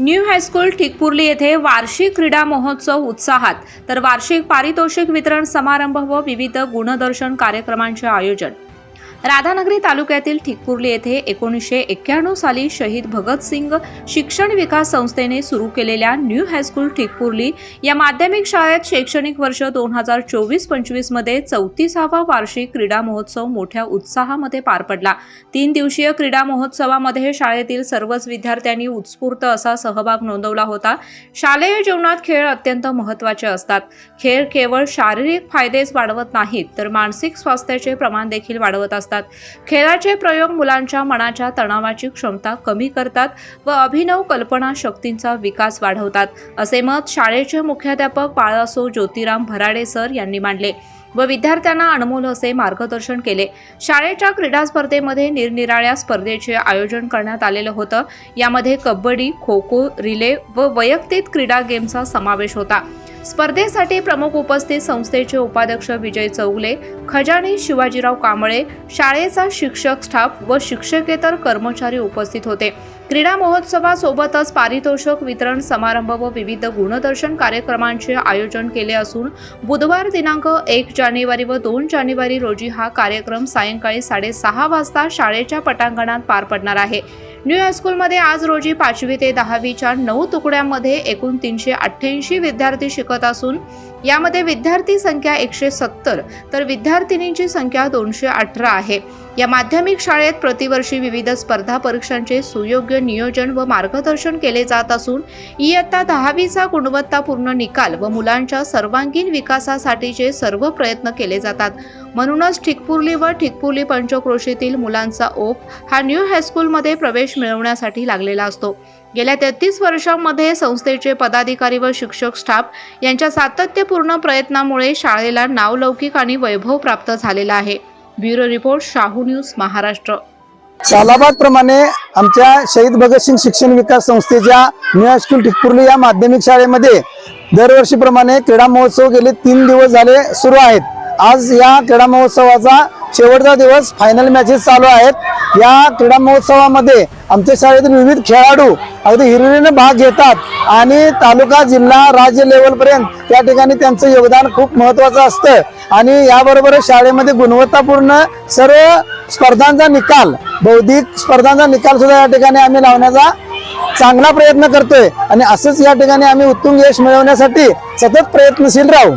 New high school ठिकपुर्ली येथे वार्षिक क्रीडा महोत्सव उत्साहात. तर वार्षिक पारितोषिक वितरण समारंभ व विविध गुणदर्शन कार्यक्रमांचे आयोजन. राधानगरी तालुक्यातील ठिकपुर्ली येथे एकोणीसशे एक्क्याण्णव साली शहीद भगतसिंग शिक्षण विकास संस्थेने सुरू केलेल्या न्यू हायस्कूल ठिकपुर्ली या माध्यमिक शाळेत शैक्षणिक वर्ष दोन हजार चोवीस पंचवीसमध्ये चौतीसावा वार्षिक क्रीडा महोत्सव मोठ्या उत्साहामध्ये पार पडला. तीन दिवसीय क्रीडा महोत्सवामध्ये शाळेतील सर्वच विद्यार्थ्यांनी उत्स्फूर्त असा सहभाग नोंदवला होता. शालेय जीवनात खेळ अत्यंत महत्त्वाचे असतात. खेळ केवळ शारीरिक फायदेच वाढवत नाहीत तर मानसिक स्वास्थ्याचे प्रमाण देखील वाढवत असतात. खेळाचे प्रयोग मुलांच्या मनाच्या तणावाची क्षमता कमी करतात व अभिनव कल्पना शक्तींचा विकास वाढवतात असे मत शाळेचे मुख्याध्यापक बाळासो ज्योतिराम भराडे सर यांनी मांडले व विद्यार्थ्यांना अनमोल असे मार्गदर्शन केले. शाळेच्या क्रीडा स्पर्धेमध्ये निरनिराळ्या स्पर्धेचे आयोजन करण्यात आलेलं होतं. यामध्ये कबड्डी खो खो रिले व वैयक्तिक क्रीडा गेमचा समावेश होता. स्पर्धेसाठी प्रमुख उपस्थित संस्थेचे उपाध्यक्ष विजय चौगले खजाने शिवाजीराव कांबळे शाळेचा शिक्षक स्टाफ व शिक्षकेतर कर्मचारी उपस्थित होते. क्रीडा महोत्सवासोबतच पारितोषिक वितरण समारंभ व विविध गुणदर्शन कार्यक्रमांचे आयोजन केले असून बुधवार दिनांक एक जानेवारी व दोन जानेवारी रोजी हा कार्यक्रम सायंकाळी साडेसहा वाजता शाळेच्या पटांगणात पार पडणार आहे. न्यू हायस्कूलमध्ये आज रोजी पाचवी ते दहावीच्या नऊ तुकड्यांमध्ये एकूण तीनशे अठ्ठ्याऐंशी विद्यार्थी शिकत असून यामध्ये विद्यार्थी संख्या एकशे सत्तर तर विद्यार्थिनींची संख्या दोनशे अठरा आहे. या माध्यमिक शाळेत प्रतिवर्षी विविध स्पर्धा परीक्षांचे सुयोग्य नियोजन व मार्गदर्शन केले जात असून इयत्ता दहावीचा गुणवत्तापूर्ण निकाल व मुलांच्या सर्वांगीण विकासासाठीचे सर्व प्रयत्न केले जातात. म्हणूनच ठिकपुर्ली व ठिकपुर्ली पंचक्रोशीतील मुलांचा ओप हा न्यू हायस्कूलमध्ये प्रवेश मिळवण्यासाठी लागलेला असतो. गेल्या तेहतीस वर्षांमध्ये संस्थेचे पदाधिकारी व शिक्षक स्टाफ यांच्या सातत्यपूर्ण प्रयत्नामुळे शाळेला नावलौकिक आणि वैभव प्राप्त झालेला आहे. Bureau report Shahu news Maharashtra. सालाबाद प्रमाणे आमच्या शहीद भगतसिंग शिक्षण विकास संस्थेच्या न्यू हायस्कूल ठिकपुरली या माध्यमिक शाळेमध्ये दरवर्षीप्रमाणे क्रीडा महोत्सव गेले तीन दिवस झाले सुरू आहेत. आज या क्रीडा महोत्सवाचा शेवटचा दिवस फायनल मॅचेस चालू आहेत. या क्रीडा महोत्सवामध्ये आमच्या शाळेतील विविध खेळाडू अगदी हिरिरीने भाग घेतात आणि तालुका जिल्हा राज्य लेवलपर्यंत या ठिकाणी त्यांचं योगदान खूप महत्वाचं असतं. आणि याबरोबरच शाळेमध्ये गुणवत्तापूर्ण सर्व स्पर्धांचा निकाल बौद्धिक स्पर्धांचा निकाल सुद्धा या ठिकाणी आम्ही लावण्याचा चांगला प्रयत्न करतोय. आणि असंच या ठिकाणी आम्ही उत्तुंग यश मिळवण्यासाठी सतत प्रयत्नशील राहू.